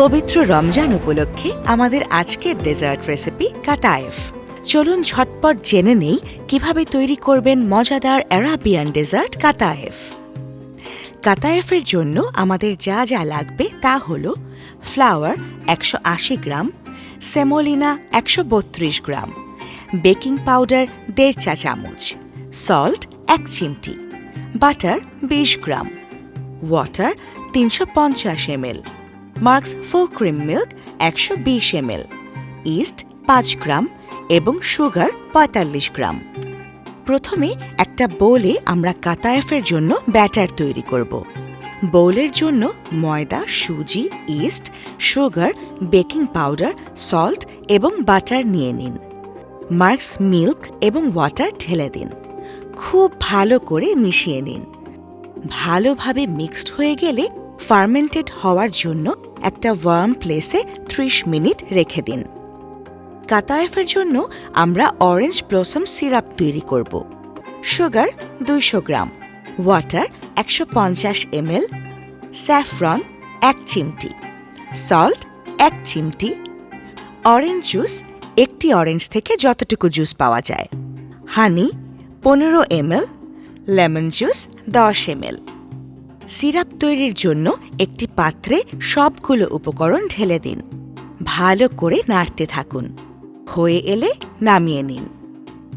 পবিত্র রমজান উপলক্ষে আমাদের আজকের ডেজার্ট রেসিপি কাতায়েফ। চলুন ঝটপট জেনে নেই কীভাবে তৈরি করবেন মজাদার অ্যারাবিয়ান ডেজার্ট কাতায়েফ। কাতায়েফের জন্য আমাদের যা যা লাগবে তা হল ফ্লাওয়ার একশো আশি গ্রাম, সেমোলিনা একশো বত্রিশ গ্রাম, বেকিং পাউডার দেড় চা চামচ, সল্ট এক চিমটি, বাটার বিশ গ্রাম, ওয়াটার তিনশো পঞ্চাশ ml Marks full cream milk একশো বিশ এমএল ইস্ট পাঁচ গ্রাম এবং সুগার পঁয়তাল্লিশ গ্রাম। প্রথমে একটা বোলে আমরা কাতায়েফের জন্য ব্যাটার তৈরি করব। বোলের জন্য ময়দা, সুজি yeast sugar baking powder salt এবং বাটার নিয়ে নিন। মার্কস মিল্ক এবং ওয়াটার ঢেলে দিন। খুব ভালো করে মিশিয়ে নিন। ভালোভাবে মিক্সড হয়ে গেলে ফার্মেন্টেড হওয়ার জন্য একটা ওয়ার্ম প্লেসে ত্রিশ মিনিট রেখে দিন। কাতায়েফের জন্য আমরা অরেঞ্জ ব্লসম সিরাপ তৈরি করব। সুগার দুইশো গ্রাম, ওয়াটার একশো পঞ্চাশ এমএল, স্যাফরন এক চিমটি, সল্ট এক চিমটি, অরেঞ্জ জুস একটি অরেঞ্জ থেকে যতটুকু জুস পাওয়া যায়। হানি পনেরো এমএল, লেমন জুস দশ এমএল। সিরাপ তৈরির জন্য একটি পাত্রে সবগুলো উপকরণ ঢেলে দিন। ভালো করে নাড়তে থাকুন। হয়ে এলে নামিয়ে নিন।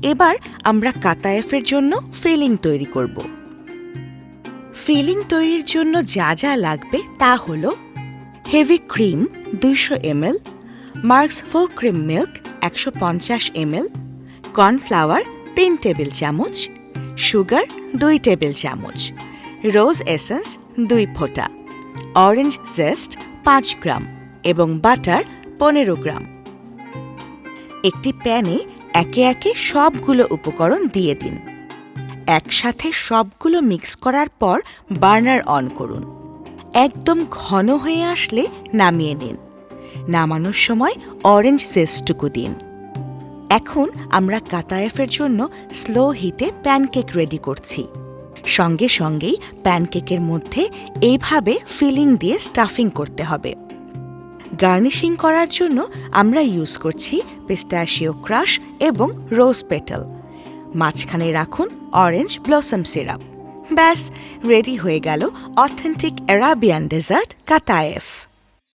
এবার আমরা কাতায়েফের জন্য ফিলিং তৈরি করব। ফিলিং তৈরির জন্য যা যা লাগবে তা হল হেভি ক্রিম দুইশো ml, Marks full cream milk একশো পঞ্চাশ এমএল, কর্নফ্লাওয়ার তিন টেবিল চামচ, সুগার দুই টেবিল চামচ রোজ এসেন্স দুই ফোঁটা, অরেঞ্জ জেস্ট পাঁচ গ্রাম এবং বাটার পনেরো গ্রাম। একটি প্যানে একে একে সবগুলো উপকরণ দিয়ে দিন। একসাথে সবগুলো মিক্স করার পর বার্নার অন করুন। একদম ঘন হয়ে আসলে নামিয়ে নিন। নামানোর সময় অরেঞ্জ জেস্টটুকু দিন। এখন আমরা কাতায়েফের জন্য স্লো হিটে প্যানকেক রেডি করছি। সঙ্গে সঙ্গেই প্যানকেকের মধ্যে এইভাবে ফিলিং দিয়ে স্টাফিং করতে হবে। গার্নিশিং করার জন্য আমরা ইউজ করছি পিস্তাশিও ক্রাশ এবং রোজ পেটাল। মাঝখানে রাখুন অরেঞ্জ ব্লসম সিরাপ। ব্যাস, রেডি হয়ে গেল অথেন্টিক অ্যারাবিয়ান ডেজার্ট কাতায়েফ।